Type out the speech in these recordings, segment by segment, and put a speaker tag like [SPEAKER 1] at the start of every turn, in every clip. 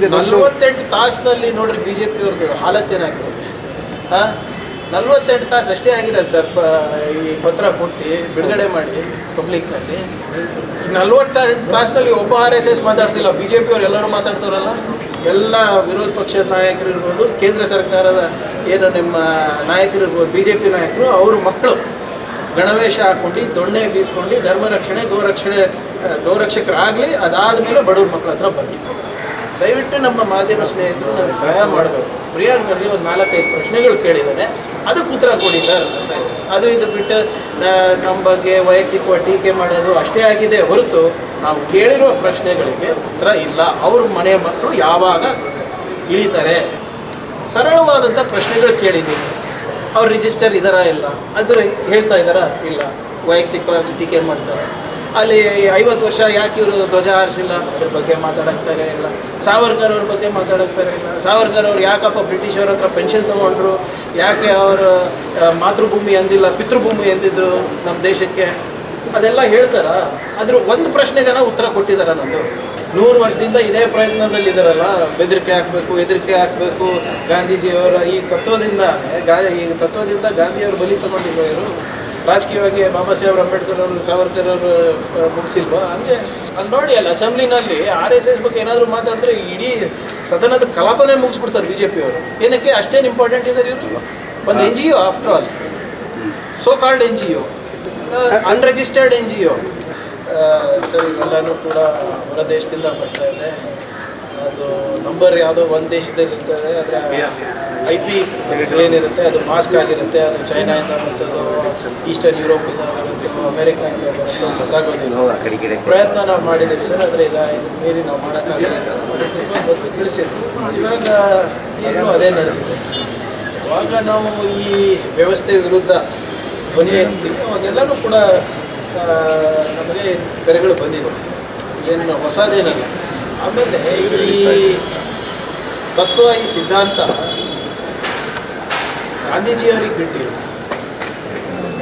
[SPEAKER 1] ನಲ್ವತ್ತೆಂಟು ತಾಸಿನಲ್ಲಿ ನೋಡ್ರಿ B J ಪಿಯವ್ರದ್ದು ಹಾಲತ್ತೇನಾಗಿದೆ ಹಾಂ? ನಲ್ವತ್ತೆಂಟು ತಾಸು ಅಷ್ಟೇ ಆಗಿದೆ ಸರ್, ಈ ಪತ್ರ ಕೊಟ್ಟು ಬಿಡುಗಡೆ ಮಾಡಿ ಪಬ್ಲಿಕ್ನಲ್ಲಿ. ನಲ್ವತ್ತೆಂಟು ತಾಸಿನಲ್ಲಿ ಒಬ್ಬ ಆರ್ ಎಸ್ ಎಸ್ ಮಾತಾಡ್ತಿಲ್ಲ ಬಿ ಜೆ ಎಲ್ಲರೂ ಮಾತಾಡ್ತಾರಲ್ಲ? ಎಲ್ಲ ವಿರೋಧ ಪಕ್ಷದ ನಾಯಕರು ಇರ್ಬೋದು, ಕೇಂದ್ರ ಸರ್ಕಾರದ ಏನು ನಿಮ್ಮ ನಾಯಕರು ಇರ್ಬೋದು ಬಿ ಜೆ ಪಿ ನಾಯಕರು, ಅವ್ರ ಮಕ್ಕಳು ಗಣವೇಶ ಹಾಕೊಂಡು ದೊಣ್ಣೆ ಬೀಸ್ಕೊಂಡು, ಧರ್ಮ ರಕ್ಷಣೆ ಗೋರಕ್ಷಣೆ ಗೋರಕ್ಷಕರಾಗಲಿ ಅದಾದಮೇಲೆ ಬಡವ್ರ ಮಕ್ಕಳ ಹತ್ರ ಬರಲಿ. ದಯವಿಟ್ಟು ನಮ್ಮ ಮಾಧ್ಯಮ ಸ್ನೇಹಿತರು ನನಗೆ ಸಹಾಯ ಮಾಡಬೇಕು. ಪ್ರಿಯಾಂಕಲ್ಲಿ ಒಂದು ನಾಲ್ಕೈದು ಪ್ರಶ್ನೆಗಳು ಕೇಳಿದ್ದಾರೆ ಅದಕ್ಕೆ ಉತ್ತರ ಕೊಡಿ ಸರ್ ಅದು ಇದು ಬಿಟ್ಟು ನಮ್ಮ ಬಗ್ಗೆ ವೈಯಕ್ತಿಕವಾಗಿ ಟೀಕೆ ಮಾಡೋದು ಅಷ್ಟೇ ಆಗಿದೆ ಹೊರತು ನಾವು ಕೇಳಿರುವ ಪ್ರಶ್ನೆಗಳಿಗೆ ಉತ್ತರ ಇಲ್ಲ. ಅವ್ರ ಮನೆ ಮಕ್ಕಳು ಯಾವಾಗ ಇಳಿತಾರೆ? ಸರಳವಾದಂಥ ಪ್ರಶ್ನೆಗಳು ಕೇಳಿದ್ದೀನಿ. ಅವ್ರು ರಿಜಿಸ್ಟರ್ ಇದ್ದಾರಾ ಇಲ್ಲ? ಅದ್ರ ಹೇಳ್ತಾ ಇದ್ದಾರಾ? ಇಲ್ಲ. ವೈಯಕ್ತಿಕವಾಗಿ ಟೀಕೆ ಮಾಡ್ತಾರೆ. ಅಲ್ಲಿ ಐವತ್ತು ವರ್ಷ ಯಾಕೆ ಇವರು ಧ್ವಜ ಹಾರಿಸಿಲ್ಲ ಅದ್ರ ಬಗ್ಗೆ ಮಾತಾಡಕ್ತಾರೆ ಇಲ್ಲ. ಸಾವರ್ಕರ್ ಅವ್ರ ಬಗ್ಗೆ ಮಾತಾಡಕ್ತಾರೆ ಇಲ್ಲ. ಸಾವರ್ಕರ್ ಅವ್ರು ಯಾಕಪ್ಪ ಬ್ರಿಟಿಷರ ಹತ್ರ ಪೆನ್ಷನ್ ತೊಗೊಂಡ್ರು? ಯಾಕೆ ಅವರು ಮಾತೃಭೂಮಿ ಅಂದಿಲ್ಲ ಪಿತೃಭೂಮಿ ಎಂದಿದ್ರು ನಮ್ಮ ದೇಶಕ್ಕೆ? ಅದೆಲ್ಲ ಹೇಳ್ತಾರ? ಅದ್ರ ಒಂದು ಪ್ರಶ್ನೆಗನ ಉತ್ತರ ಕೊಟ್ಟಿದ್ದಾರೆ ನಂದು. ನೂರು ವರ್ಷದಿಂದ ಇದೇ ಪ್ರಯತ್ನದಲ್ಲಿದ್ದಾರಲ್ಲ ಬೆದರಿಕೆ ಹಾಕಬೇಕು ಎದರಿಕೆ ಹಾಕಬೇಕು. ಗಾಂಧೀಜಿಯವರ ಈ ತತ್ವದಿಂದ ಗಾ, ಈ ತತ್ವದಿಂದ ಗಾಂಧಿಯವರು ಬಲಿ ತಗೊಂಡಿರೋರು. ರಾಜಕೀಯವಾಗಿ ಬಾಬಾ ಸಾಹೇಬ್ ಅಂಬೇಡ್ಕರ್ ಅವರು ಸಾವರ್ಕರ್ ಅವರು ಮುಗಿಸಿಲ್ವೋ? ಹಂಗೆ ಅಲ್ಲಿ ನೋಡಿ ಅಲ್ಲ ಅಸೆಂಬ್ಲಿನಲ್ಲಿ ಆರ್ ಎಸ್ ಎಸ್ ಬಗ್ಗೆ ಏನಾದರೂ ಮಾತಾಡಿದ್ರೆ ಇಡೀ ಸದನದ ಕಲಾಪನೇ ಮುಗಿಸ್ಬಿಡ್ತಾರೆ ಬಿ ಜೆ ಪಿಯವರು ಏನಕ್ಕೆ? ಅಷ್ಟೇನು ಇಂಪಾರ್ಟೆಂಟ್ ಇದ್ದಾರೆ ಇವರು ಒಂದು N G O after all so called N G O unregistered N G O sir ಇವೆಲ್ಲನೂ ಕೂಡ ಹೊರ ದೇಶದಿಂದ ಬರ್ತಾ ಇದೆ. ಅದು ನಂಬರ್ ಯಾವುದೋ ಒಂದು ದೇಶದಲ್ಲಿ ಇರ್ತದೆ ಅದರ ಐ ಪಿ ಏನಿರುತ್ತೆ ಅದು ಮಾಸ್ಕ್ ಆಗಿರುತ್ತೆ ಅದು ಚೈನಾಯಿಂದ ಬರ್ತದೋ ಈಸ್ಟರ್ನ್ ಯುರೋಪಿಂದ ಬರುತ್ತೋ ಅಮೆರಿಕಾಯಿಂದ ಬರುತ್ತೋ ಗೊತ್ತಾಗೋದಿಲ್ಲ. ಪ್ರಯತ್ನ ನಾವು ಮಾಡಿದ್ದೀವಿ ಸರ್ ಆದರೆ ಇಲ್ಲ ಇದು ಮೀರಿ ನಾವು ಮಾಡೋಕ್ಕಾಗಲಿಲ್ಲ ತಿಳಿಸಿದ್ವಿ ಗೊತ್ತು ಇವಾಗ ಏನು ಅದೇ ನಡೆದಿದೆ. ಇವಾಗ ನಾವು ಈ ವ್ಯವಸ್ಥೆ ವಿರುದ್ಧ ಧ್ವನಿ ಎತ್ತಿದ್ದೀವಿ. ಅದೆಲ್ಲನೂ ಕೂಡ ನಮಗೆ ಕರೆಗಳು ಬಂದಿದೆ ಏನು ಹೊಸದೇನಲ್ಲ. ಆಮೇಲೆ ಈ ತತ್ವ ಈ ಸಿದ್ಧಾಂತ. ಗಾಂಧೀಜಿಯವರಿಗೆ ಬಿಟ್ಟಿಲ್ಲ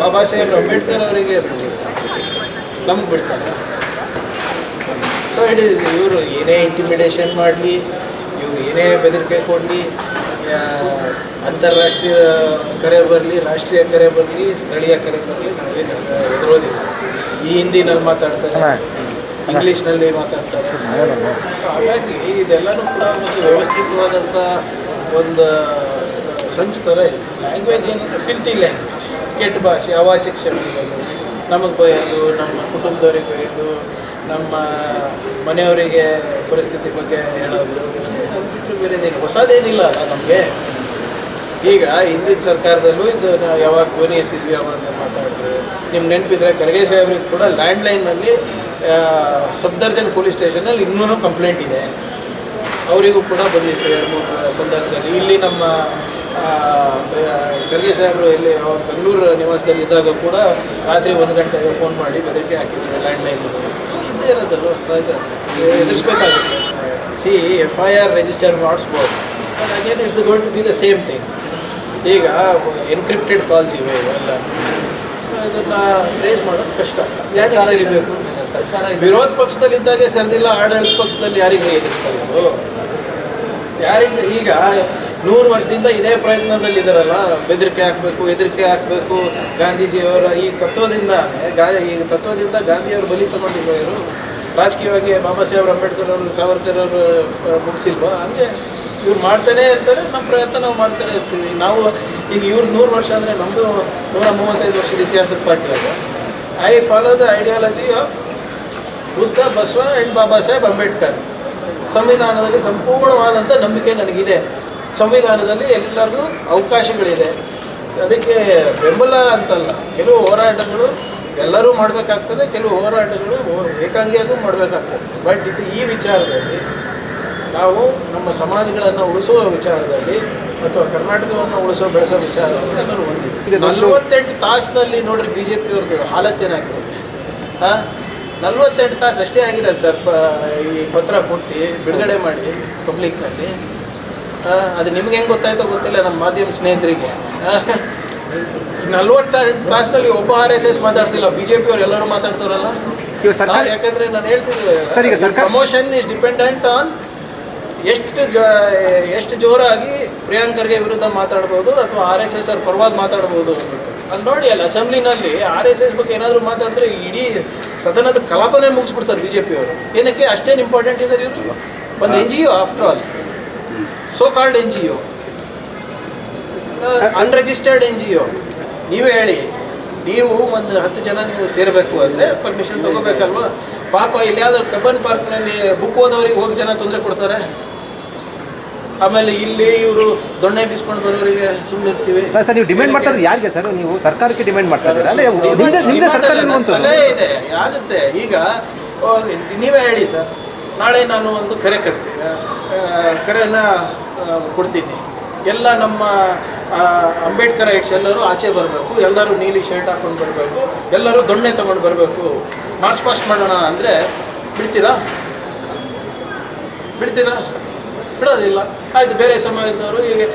[SPEAKER 1] ಬಾಬಾ ಸಾಹೇಬ್ ಅಂಬೇಡ್ಕರ್ ಅವರಿಗೆ ನಮ್ಗೆ ಬಿಡ್ತಾರೆ. ಸೊ ಹೇಳಿದ್ರು ಇವರು ಏನೇ ಇಂಟಿಮಿಡೇಷನ್ ಮಾಡಲಿ, ಇವ್ರು ಏನೇ ಬೆದರಿಕೆ ಕೊಡಲಿ ಅಂತಾರಾಷ್ಟ್ರೀಯ ಕರೆ ಬರಲಿ, ರಾಷ್ಟ್ರೀಯ ಕರೆ ಬರಲಿ, ಸ್ಥಳೀಯ ಕರೆ ಬರಲಿ, ನಾವೇನು ಎದುರೋದಿಲ್ಲ. ಈ ಹಿಂದಿನಲ್ಲಿ ಮಾತಾಡ್ತಾರೆ. ಇಂಗ್ಲೀಷ್ನಲ್ಲಿ ಮಾತಾಡ್ತಾರೆ. ಹಾಗಾಗಿ ಇದೆಲ್ಲನೂ ಕೂಡ ಒಂದು ವ್ಯವಸ್ಥಿತವಾದಂಥ ಒಂದು ಸಂಚ್ ಥರ ಇದೆ. ಲ್ಯಾಂಗ್ವೇಜ್ ಏನಂದರೆ ಫಿಲ್ತಿ ಲ್ಯಾಂಗ್ವೇಜ್ ಕೆಟ್ಟ ಭಾಷೆ ಅವಾಚಕ ಶಬ್ದಗಳು ನಮಗೆ ಬಯೋದು ನಮ್ಮ ಕುಟುಂಬದವ್ರಿಗೆ ಬಯೋದು ನಮ್ಮ ಮನೆಯವರಿಗೆ ಪರಿಸ್ಥಿತಿ ಬಗ್ಗೆ ಹೇಳೋದು, ಅಷ್ಟೇ. ಬೇರೆ ಬಿಟ್ಟರೆ ಹೊಸದೇನಿಲ್ಲ ಅಲ್ಲ ನಮಗೆ. ಈಗ ಹಿಂದಿನ ಸರ್ಕಾರದಲ್ಲೂ ಇದು ನಾವು ಯಾವಾಗ ಧ್ವನಿ ಎತ್ತಿದ್ವಿ, ಅವಾಗ ಮಾತಾಡಿದ್ರು ನಿಮ್ಮ ನೆನಪಿದ್ರೆ ಖರ್ಗೆ ಸಾಹೇಬ್ರಿಗೆ ಕೂಡ ಲ್ಯಾಂಡ್ಲೈನ್ನಲ್ಲಿ ಸಫ್ದರ್ಜನ್ ಪೊಲೀಸ್ ಸ್ಟೇಷನಲ್ಲಿ ಇನ್ನೂ ಕಂಪ್ಲೇಂಟ್ ಇದೆ. ಅವರಿಗೂ ಕೂಡ ಬಂದಿತ್ತು ಎರಡು ಮೂರು ಸಂದರ್ಭದಲ್ಲಿ. ಇಲ್ಲಿ ನಮ್ಮ ಖರ್ಗೆ ಸಾಹೇಬರು ಇಲ್ಲಿ ಬೆಂಗಳೂರು ನಿವಾಸದಲ್ಲಿ ಇದ್ದಾಗ ಕೂಡ ರಾತ್ರಿ ಒಂದು ಗಂಟೆಗೆ ಫೋನ್ ಮಾಡಿ ಬೆದರಿಕೆ ಹಾಕಿದ್ರು, ಲ್ಯಾಂಡ್ಲೈನ್ ಇದೇ ಇರೋದಲ್ಲ ಸಹಜ. ಎದುರಿಸ್ಬೇಕಾಗುತ್ತೆ. C F I R register ಮಾಡಿಸ್ಬೋದು. But again it's going to be the same thing ಈಗ ಎನ್ಕ್ರಿಪ್ಟೆಡ್ ಕಾಲ್ಸ್ ಇವೆ ಇವೆಲ್ಲ ಇದನ್ನು ರೇಸ್ ಮಾಡೋದು ಕಷ್ಟ. ಯಾಕೆ ಸಿಗಬೇಕು
[SPEAKER 2] ಸರ್ಕಾರ
[SPEAKER 1] ವಿರೋಧ ಪಕ್ಷದಲ್ಲಿದ್ದಾಗೆ ಸರಿದಿಲ್ಲ ಆಡಳಿತ ಪಕ್ಷದಲ್ಲಿ ಯಾರಿಗೆ ಎದುರಿಸ್ತಾರೆ ಯಾರಿಗೆ ಈಗ ನೂರು ವರ್ಷದಿಂದ ಇದೇ ಪ್ರಯತ್ನದಲ್ಲಿ ಇದ್ದಾರಲ್ಲ ಬೆದರಿಕೆ ಹಾಕ್ಬೇಕು, ಹೆದರಿಕೆ ಹಾಕ್ಬೇಕು, ಗಾಂಧೀಜಿಯವರ ಈ ತತ್ವದಿಂದ ಗಾ, ಈ ತತ್ವದಿಂದ ಗಾಂಧಿಯವರು ಬಲಿ ತಗೊಂಡಿರೋರು ರಾಜಕೀಯವಾಗಿ ಬಾಬಾ ಸಾಹೇಬ್ ಅಂಬೇಡ್ಕರ್ ಅವರು, ಸಾವರ್ಕರ್ ಅವರು ಮುಗಿಸಿಲ್ವಾ? ಹಂಗೆ ಇವ್ರು ಮಾಡ್ತಾನೆ ಇರ್ತಾರೆ, ನಮ್ಮ ಪ್ರಯತ್ನ ನಾವು ಮಾಡ್ತಾನೆ ಇರ್ತೀವಿ. ನಾವು ಈಗ ಇವ್ರು ನೂರು ವರ್ಷ ಅಂದರೆ ನಮ್ಮದು ನೂರ ಮೂವತ್ತೈದು ವರ್ಷದ ಇತಿಹಾಸದ ಪಾರ್ಟಿ ಅದು. I follow the ideology of Buddha Basava and Baba Saheb Ambedkar. ಸಂವಿಧಾನದಲ್ಲಿ ಸಂಪೂರ್ಣವಾದಂಥ ನಂಬಿಕೆ ನನಗಿದೆ. ಸಂವಿಧಾನದಲ್ಲಿ ಎಲ್ಲರಿಗೂ ಅವಕಾಶಗಳಿದೆ. ಅದಕ್ಕೆ ಬೆಂಬಲ ಅಂತಲ್ಲ. ಕೆಲವು ಹೋರಾಟಗಳು ಎಲ್ಲರೂ ಮಾಡಬೇಕಾಗ್ತದೆ ಕೆಲವು ಹೋರಾಟಗಳು ಏಕಾಂಗಿಯಾಗೂ ಮಾಡಬೇಕಾಗ್ತದೆ. ಬಟ್ ಇದು ಈ ವಿಚಾರದಲ್ಲಿ ನಾವು ನಮ್ಮ ಸಮಾಜಗಳನ್ನು ಉಳಿಸುವ ವಿಚಾರದಲ್ಲಿ ಅಥವಾ ಕರ್ನಾಟಕವನ್ನು ಉಳಿಸೋ ಬೆಳೆಸೋ ವಿಚಾರದಲ್ಲಿ ಎಲ್ಲರೂ ಈಗ ನಲ್ವತ್ತೆಂಟು ತಾಸಿನಲ್ಲಿ ನೋಡ್ರಿ ಬಿ ಜೆ ಪಿಯವ್ರದ್ದು ಹಾಲತ್ತೇನಾಗ್ತದೆ? ಹಾಂ ನಲ್ವತ್ತೆಂಟು ತಾಸು ಅಷ್ಟೇ ಆಗಿದೆ ಸರ್ ಈ ಪತ್ರ ಕೊಟ್ಟು ಬಿಡುಗಡೆ ಮಾಡಿ ಪಬ್ಲಿಕ್ನಲ್ಲಿ ಅದು ನಿಮ್ಗೆ ಹೆಂಗೆ ಗೊತ್ತಾಯ್ತೋ ಗೊತ್ತಿಲ್ಲ ನಮ್ಮ ಮಾಧ್ಯಮ ಸ್ನೇಹಿತರಿಗೆ. ನಲ್ವತ್ತೆಂಟು ತಾಸಿನಲ್ಲಿ ಒಬ್ಬ ಆರ್ ಎಸ್ ಎಸ್ ಮಾತಾಡ್ತಿಲ್ಲ ಬಿ ಜೆ ಪಿಯವ್ರು ಎಲ್ಲರೂ ಮಾತಾಡ್ತಾರಲ್ಲ? ಯಾಕಂದ್ರೆ ನಾನು ಹೇಳ್ತಿದ್ದೆ
[SPEAKER 2] ಸರ್, ಈಗ ಸರ್ಕಾರ-
[SPEAKER 1] ಪ್ರಮೋಷನ್ ಇಸ್ ಡಿಪೆಂಡೆಂಟ್ ಆನ್ ಎಷ್ಟು ಜ ಎಷ್ಟು ಜೋರಾಗಿ ಪ್ರಿಯಾಂಕರ್ಗೆ ವಿರುದ್ಧ ಮಾತಾಡ್ಬೋದು ಅಥವಾ ಆರ್ ಎಸ್ ಎಸ್ ಅವ್ರ ಪರವಾಗಿ ಮಾತಾಡ್ಬೋದು ಅಲ್ಲಿ ನೋಡಿ ಅಲ್ಲಿ ಅಸೆಂಬ್ಲಿನಲ್ಲಿ ಆರ್ ಎಸ್ ಎಸ್ ಬಗ್ಗೆ ಏನಾದರೂ ಮಾತಾಡಿದ್ರೆ ಇಡೀ ಸದನದ ಕಲಾಪನೆ ಮುಗಿಸ್ಬಿಡ್ತಾರೆ ಬಿ ಜೆ ಪಿಯವರು ಏನಕ್ಕೆ? ಅಷ್ಟೇನು ಇಂಪಾರ್ಟೆಂಟ್ ಇದ್ದಾರೆ ಇವರು? ಒಂದು N G O after all so called N G O. Unregistered N G O. ನೀವೇ ಹೇಳಿ ನೀವು ಒಂದು ಹತ್ತು ಜನ ನೀವು ಸೇರಬೇಕು ಅಂದರೆ ಪರ್ಮಿಷನ್ ತಗೋಬೇಕಲ್ವಾ? ಪಾಪ ಇಲ್ಲಿ ಯಾವುದೋ ಕಬ್ಬನ್ ಪಾರ್ಕ್ನಲ್ಲಿ ಬುಕ್ ಓದೋರಿಗೆ ಹೋಗಿ ಜನ ತೊಂದರೆ ಕೊಡ್ತಾರೆ. ಆಮೇಲೆ ಇಲ್ಲಿ ಇವರು ದೊಣ್ಣೆ ಬಿಸ್ಕೊಂಡು ಬರೋರಿಗೆ ಸುಮ್ಮನೆ ಇರ್ತೀವಿ
[SPEAKER 2] ಸರ್ ನೀವು ಡಿಮ್ಯಾಂಡ್ ಮಾಡ್ತಾ ಇರೋದು ಯಾರಿಗೆ ಸರ್? ನೀವು ಸರ್ಕಾರಕ್ಕೆ ಡಿಮ್ಯಾಂಡ್ ಮಾಡ್ತಾ ಇದ್ದೀರಾ? ನಿಮ್ದೇ ಸರ್ಕಾರ
[SPEAKER 1] ಸಲಹೆ ಇದೆ. ಆಗುತ್ತೆ ಈಗ ನೀವೇ ಹೇಳಿ ಸರ್. ನಾಳೆ ನಾನು ಒಂದು ಕರೆ ಕಟ್ತೀನಿ. ಕರೆಯನ್ನು ಕರೆನ ಕೊಡ್ತೀನಿ. ಎಲ್ಲ ನಮ್ಮ ಅಂಬೇಡ್ಕರ್ ಐಟ್ಸ್ ಎಲ್ಲರೂ ಆಚೆ ಬರಬೇಕು. ಎಲ್ಲರೂ ನೀಲಿ ಶರ್ಟ್ ಹಾಕೊಂಡು ಬರಬೇಕು. ಎಲ್ಲರೂ ದೊಣ್ಣೆ ತಗೊಂಡು ಬರಬೇಕು. ಮಾರ್ಚ್ ಪಾಸ್ಟ್ ಮಾಡೋಣ ಅಂದರೆ ಬಿಡ್ತೀರಾ? ಬಿಡ್ತೀರಾ? ಬಿಡೋದಿಲ್ಲ. ಆಯಿತು, ಬೇರೆ ಸಮಾಜದವರು ಈಗ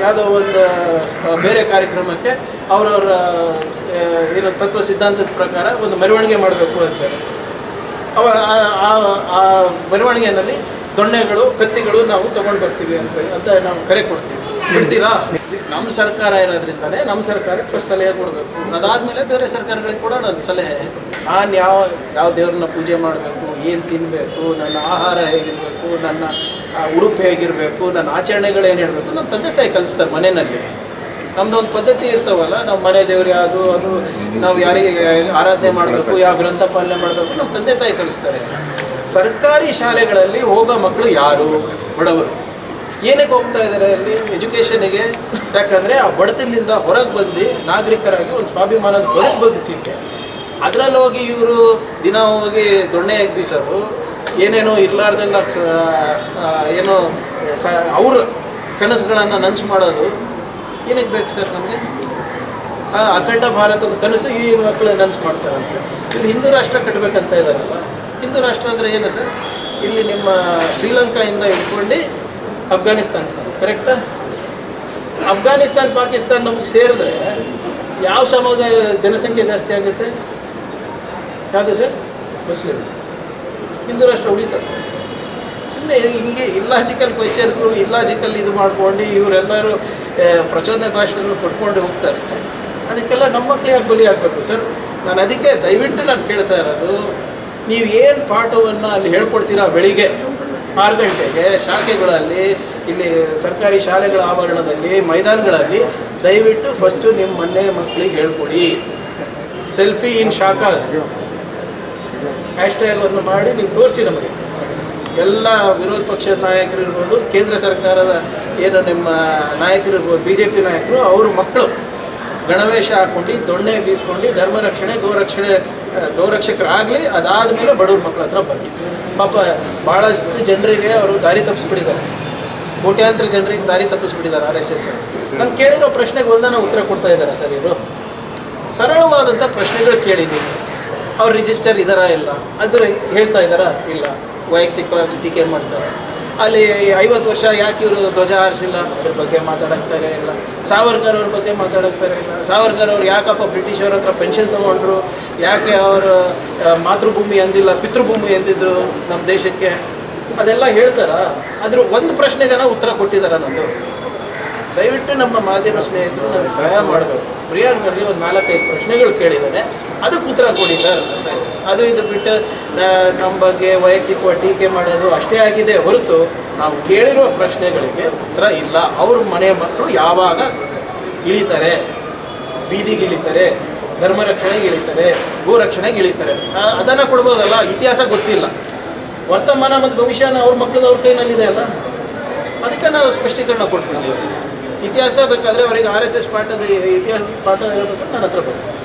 [SPEAKER 1] ಯಾವುದೋ ಒಂದು ಬೇರೆ ಕಾರ್ಯಕ್ರಮಕ್ಕೆ ಅವರವರ ಏನು ತತ್ವ ಸಿದ್ಧಾಂತದ ಪ್ರಕಾರ ಒಂದು ಮೆರವಣಿಗೆ ಮಾಡಬೇಕು ಅಂತಾರೆ. ಅವ, ಆ- ಮೆರವಣಿಗೆಯಲ್ಲಿ ದೊಣ್ಣೆಗಳು, ಕತ್ತಿಗಳು ನಾವು ತಗೊಂಡು ಬರ್ತೀವಿ ಅಂತ ಅಂತ ನಾವು ಕರೆ ಕೊಡ್ತೀವಿ. ಬಿಡ್ತೀರಾ? ನಮ್ಮ ಸರ್ಕಾರ ಇರೋದ್ರಿಂದಲೇ ನಮ್ಮ ಸರ್ಕಾರಕ್ಕೆ ಫಸ್ಟ್ ಸಲಹೆ ಕೊಡಬೇಕು. ಅದಾದಮೇಲೆ ಬೇರೆ ಸರ್ಕಾರಗಳಿಗೆ ಕೂಡ ನನ್ನ ಸಲಹೆ. ನಾನು ಯಾವ ಯಾವ ದೇವ್ರನ್ನ ಪೂಜೆ ಮಾಡಬೇಕು ಏನು ತಿನ್ನಬೇಕು ನನ್ನ ಆಹಾರ ಹೇಗಿರಬೇಕು, ನನ್ನ ಉಡುಪು ಹೇಗಿರಬೇಕು, ನನ್ನ ಆಚರಣೆಗಳು ಏನು ಹೇಳಬೇಕು ನಮ್ಮ ತಂದೆ ತಾಯಿ ಕಲಿಸ್ತಾರೆ ಮನೆಯಲ್ಲಿ. ನಮ್ಮದೊಂದು ಪದ್ಧತಿ ಇರ್ತಾವಲ್ಲ ನಮ್ಮ ಮನೆ ದೇವ್ರು ಯಾವುದು ಅದು, ನಾವು ಯಾರಿಗೆ ಆರಾಧನೆ ಮಾಡಬೇಕು, ಯಾವ ಗ್ರಂಥ ಪಾಲನೆ ಮಾಡಬೇಕು ನಮ್ಮ ತಂದೆ ತಾಯಿ ಕಲಿಸ್ತಾರೆ. ಸರ್ಕಾರಿ ಶಾಲೆಗಳಲ್ಲಿ ಹೋಗೋ ಮಕ್ಕಳು ಯಾರು? ಬಡವರು. ಏನಕ್ಕೆ ಹೋಗ್ತಾ ಇದ್ದಾರೆ ಅಲ್ಲಿ? ಎಜುಕೇಷನಿಗೆ ಯಾಕಂದರೆ ಆ ಬಡತನದಿಂದ ಹೊರಗೆ ಬಂದು ನಾಗರಿಕರಾಗಿ ಒಂದು ಸ್ವಾಭಿಮಾನದ ಬದುಕು ಬದುಕಿಕ್ಕೆ ಅದರಲ್ಲಿ ಹೋಗಿ ಇವರು ದಿನ ಹೋಗಿ ದೊಣ್ಣೆ ಬೀಸೋದು ಏನೇನೋ ಆ, ಏನೋ ಸ ಅವ್ರ ಕನಸುಗಳನ್ನು ನನಸು ಮಾಡೋದು. ಏನಕ್ಕೆ ಬೇಕು ಸರ್ ನಮಗೆ? ಅಖಂಡ ಭಾರತದ ಕನಸು ಈ ಮಕ್ಕಳು ನನಸು ಮಾಡ್ತಾರಂತೆ. ಇಲ್ಲಿ ಹಿಂದೂ ರಾಷ್ಟ್ರ ಕಟ್ಟಬೇಕಂತ ಇದ್ದಾರಲ್ಲ ಹಿಂದೂ ರಾಷ್ಟ್ರ ಅಂದರೆ ಏನು ಸರ್? ಇಲ್ಲಿ ನಿಮ್ಮ ಶ್ರೀಲಂಕಾಯಿಂದ ಇಟ್ಕೊಂಡು ಅಫ್ಘಾನಿಸ್ತಾನ್. ಕರೆಕ್ಟಾ? ಅಫ್ಘಾನಿಸ್ತಾನ್ ಪಾಕಿಸ್ತಾನ್ ನಮಗೆ ಸೇರಿದ್ರೆ ಯಾವ ಸಮುದಾಯ ಜನಸಂಖ್ಯೆ ಜಾಸ್ತಿ ಆಗುತ್ತೆ? ಯಾವುದು ಸರ್? ಮುಸ್ಲಿಮ್ ಹಿಂದೂ ರಾಷ್ಟ್ರ ಉಳಿತದೆ ಸುಮ್ಮನೆ ಹಿಂಗೆ ಇಲ್ಲಾಜಿಕಲ್ ಕ್ವೆಶ್ಚನ್ಗಳು ಇಲ್ಲಾಜಿಕಲ್ ಇದು ಮಾಡ್ಕೊಂಡು ಇವರೆಲ್ಲರೂ ಪ್ರಚೋದನೆ ಭಾಷಣಗಳು ಕೊಟ್ಕೊಂಡು ಹೋಗ್ತಾರೆ. ಅದಕ್ಕೆಲ್ಲ ನಮ್ಮ ಯಾಕೆ ಬಲಿ ಆಗಬೇಕು ಸರ್? ನಾನು ಅದಕ್ಕೆ ದಯವಿಟ್ಟು ನಾನು ಕೇಳ್ತಾ ಇರೋದು, ನೀವು ಏನು ಪಾಠವನ್ನು ಅಲ್ಲಿ ಹೇಳ್ಕೊಡ್ತೀರಾ ಬೆಳಿಗ್ಗೆ? ಆರು ಗಂಟೆಗೆ ಶಾಖೆಗಳಲ್ಲಿ, ಇಲ್ಲಿ ಸರ್ಕಾರಿ ಶಾಲೆಗಳ ಆವರಣದಲ್ಲಿ, ಮೈದಾನಗಳಲ್ಲಿ, ದಯವಿಟ್ಟು ಫಸ್ಟು ನಿಮ್ಮ ಮನೆ ಮಕ್ಕಳಿಗೆ ಹೇಳ್ಕೊಡಿ. ಸೆಲ್ಫಿ ಇನ್ ಶಾಖಾಸ್ ಅನ್ನು ಮಾಡಿ ನೀವು ತೋರಿಸಿ ನಮಗೆ. ಎಲ್ಲ ವಿರೋಧ ಪಕ್ಷದ ನಾಯಕರು ಇರ್ಬೋದು, ಕೇಂದ್ರ ಸರ್ಕಾರದ ಏನು ನಿಮ್ಮ ನಾಯಕರು ಇರ್ಬೋದು ಬಿ ಜೆ ಪಿ ನಾಯಕರು, ಅವ್ರ ಮಕ್ಕಳು. ಗಣವೇಶ ಹಾಕ್ಕೊಂಡು, ದೊಣ್ಣೆ ಬೀಸ್ಕೊಂಡು, ಧರ್ಮ ರಕ್ಷಣೆ ಗೋರಕ್ಷಣೆ ಅದಾದ ಮೇಲೆ ಬಡವ್ರ ಮಕ್ಕಳ ಹತ್ರ ಬರಲಿ ಪಾಪ ಭಾಳಷ್ಟು ಜನರಿಗೆ ಅವರು ದಾರಿ ತಪ್ಪಿಸ್ಬಿಟ್ಟಿದ್ದಾರೆ. ಕೋಟ್ಯಾಂತರ ಜನರಿಗೆ ದಾರಿ ತಪ್ಪಿಸ್ಬಿಟ್ಟಿದ್ದಾರೆ ಆರ್ ಎಸ್ ಎಸ್ ನಾನು ಕೇಳಿರೋ ಪ್ರಶ್ನೆಗೆ ಒಂದಾನ ಉತ್ತರ ಕೊಡ್ತಾ ಇದ್ದಾರೆ ಸರ್ ಇವರು. ಸರಳವಾದಂಥ ಪ್ರಶ್ನೆಗಳು ಕೇಳಿದ್ದೀನಿ. ಅವ್ರು ರಿಜಿಸ್ಟರ್ ಇದಾರ ಇಲ್ಲ? ಅದ್ರ ಹೇಳ್ತಾ ಇದ್ದಾರಾ ಇಲ್ಲ. ವೈಯಕ್ತಿಕವಾಗಿ ಟೀಕೆ ಮಾಡ್ತಾರೆ. ಅಲ್ಲಿ ಐವತ್ತು ವರ್ಷ ಯಾಕೆ ಇವರು ಧ್ವಜ ಹಾರಿಸಿಲ್ಲ? ಅದ್ರ ಬಗ್ಗೆ ಮಾತಾಡಕ್ತಾರೆ ಇಲ್ಲ. ಸಾವರ್ಕರ್ ಅವ್ರ ಬಗ್ಗೆ ಮಾತಾಡಕ್ತಾರೆ ಇಲ್ಲ. ಸಾವರ್ಕರ್ ಅವ್ರು ಯಾಕಪ್ಪ ಬ್ರಿಟಿಷ್ ಅವ್ರ ಹತ್ರ ಪೆನ್ಷನ್ ತೊಗೊಂಡ್ರು? ಯಾಕೆ ಅವರು ಮಾತೃಭೂಮಿ ಅಂದಿಲ್ಲ ಪಿತೃಭೂಮಿ ಎಂದಿದ್ರು ನಮ್ಮ ದೇಶಕ್ಕೆ? ಅದೆಲ್ಲ ಹೇಳ್ತಾರ? ಅದ್ರ ಒಂದು ಪ್ರಶ್ನೆಗೆನ ಉತ್ತರ ಕೊಟ್ಟಿದ್ದಾರೆ ನಮ್ಮದು ದಯವಿಟ್ಟು ನಮ್ಮ ಮಾಧ್ಯಮ ಸ್ನೇಹಿತರು ನನಗೆ ಸಹಾಯ ಮಾಡಬೇಕು. ಪ್ರಿಯಾಂಕಲ್ಲಿ ಒಂದು ನಾಲ್ಕೈದು ಪ್ರಶ್ನೆಗಳು ಕೇಳಿದ್ದಾರೆ ಅದಕ್ಕೆ ಉತ್ತರ ಕೊಡಿ ಸರ್ ಅದು ಇದು ಬಿಟ್ಟು ನಮ್ಮ ಬಗ್ಗೆ ವೈಯಕ್ತಿಕವಾಗಿ ಟೀಕೆ ಮಾಡೋದು ಅಷ್ಟೇ ಆಗಿದೆ ಹೊರತು ನಾವು ಕೇಳಿರುವ ಪ್ರಶ್ನೆಗಳಿಗೆ ಉತ್ತರ ಇಲ್ಲ. ಅವ್ರ ಮನೆ ಮಕ್ಕಳು ಯಾವಾಗ ಇಳಿತಾರೆ? ಬೀದಿಗೆ ಇಳಿತಾರೆ, ಧರ್ಮ ರಕ್ಷಣೆಗೆ ಇಳಿತಾರೆ, ಗೋ ರಕ್ಷಣೆಗೆ ಇಳಿತಾರೆ. ಅದನ್ನು ಕೊಡ್ಬೋದಲ್ಲ? ಇತಿಹಾಸ ಗೊತ್ತಿಲ್ಲ. ವರ್ತಮಾನ ಮತ್ತು ಭವಿಷ್ಯನ ಅವ್ರ ಮಕ್ಕಳದವ್ರ ಕೈನಲ್ಲಿದೆ ಅಲ್ಲ? ಅದಕ್ಕೆ ನಾವು ಸ್ಪಷ್ಟೀಕರಣ ಕೊಟ್ಬಿಟ್ಟಿದ್ದೀವಿ ಇತಿಹಾಸ ಬೇಕಾದರೆ ಅವರಿಗೆ ಆರ್ ಎಸ್ ಎಸ್ ಪಾಠದ ಇತಿಹಾಸ ಪಾಠ ಹೇಳ್ಬೇಕು ನನ್ನ ಹತ್ರ ಬರುತ್ತೆ